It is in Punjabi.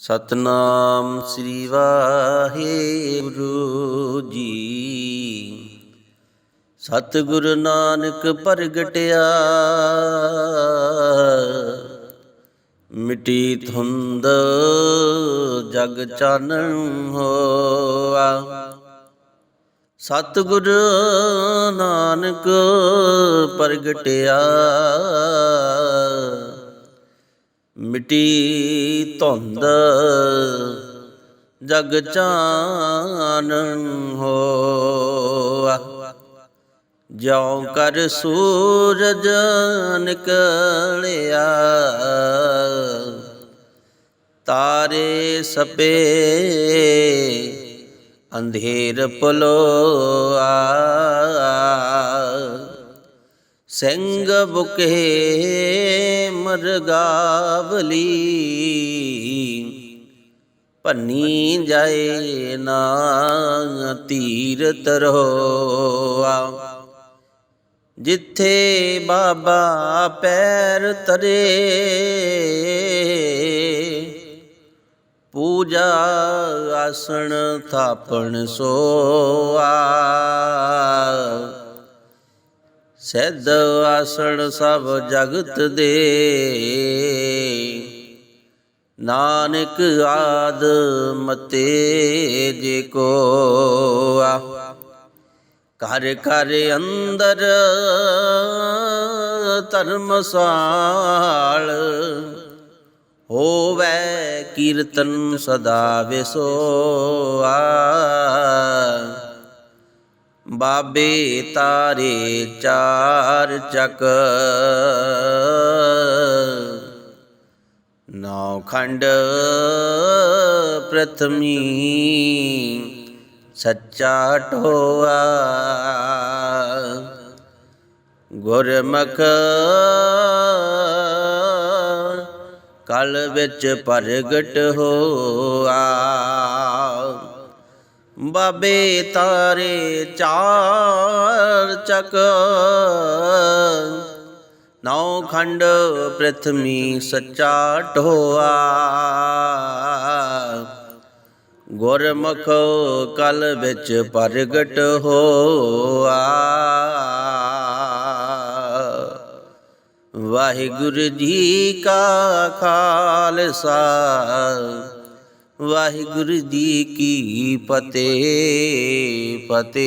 ਸਤਨਾਮ ਸ੍ਰੀ ਵਾਹਿਗੁਰੂ ਜੀ। ਸਤਿਗੁਰ ਨਾਨਕ ਪ੍ਰਗਟਿਆ, ਮਿਟੀ ਧੁੰਦ ਜਗ ਚਾਨਣ ਹੋਆ। ਸਤਿਗੁਰ ਨਾਨਕ ਪ੍ਰਗਟਿਆ ਮਿੱਟੀ ਧੁੰਦ ਜਗ ਚਾਨਣ ਹੋਆ। ਜਿਉ ਕਰ ਸੂਰਜ ਨਿਕਲਿਆ ਤਾਰੇ ਸਪੇ ਅੰਧੇਰ ਪਲੋਆ ਸਿੰਘ ਬੁਕੇ ਮਰਗਾਵਲੀ। ਭੰਨੀ ਜਾਏ ਨਾ ਤੀਰ ਤਰੋਆ ਜਿੱਥੇ ਬਾਬਾ ਪੈਰ ਤਰੇ, ਪੂਜਾ ਆਸਣ ਥਾਪਣ ਸੋਆ। ਸਿੱਧ ਆਸਣ ਸਭ ਜਗਤ ਦੇ। ਨਾਨਕ ਆਦ ਮਤੇ ਜੇ ਕੋ ਆ ਘਰ ਘਰ ਅੰਦਰ ਧਰਮਸਾਲ ਹੋਵੇ ਕੀਰਤਨ ਸਦਾ ਵਿਸੋਆ। ਬਾਬੇ ਤਾਰੇ ਚਾਰ ਚੱਕ। ਨੌ ਖੰਡ ਪ੍ਰਥਮੀ ਸੱਚਾ ਟੋਆ ਗੁਰਮੁਖ ਕਲ ਵਿੱਚ ਪ੍ਰਗਟ ਹੋਆ। ਬਾਬੇ ਤਾਰੇ ਚਾਰ ਚੱਕ। ਨੌ ਖੰਡ ਪ੍ਰਥਮੀ ਸੱਚਾ ਢੋਆ। ਗੁਰਮੁਖ ਕਲ ਵਿੱਚ ਪ੍ਰਗਟ ਹੋਆ। ਵਾਹਿਗੁਰੂ ਜੀ ਕਾ ਖਾਲਸਾ। ਵਾਹਿਗੁਰੂ ਜੀ ਕੀ ਫਤਿਹ ਫਤਿਹ।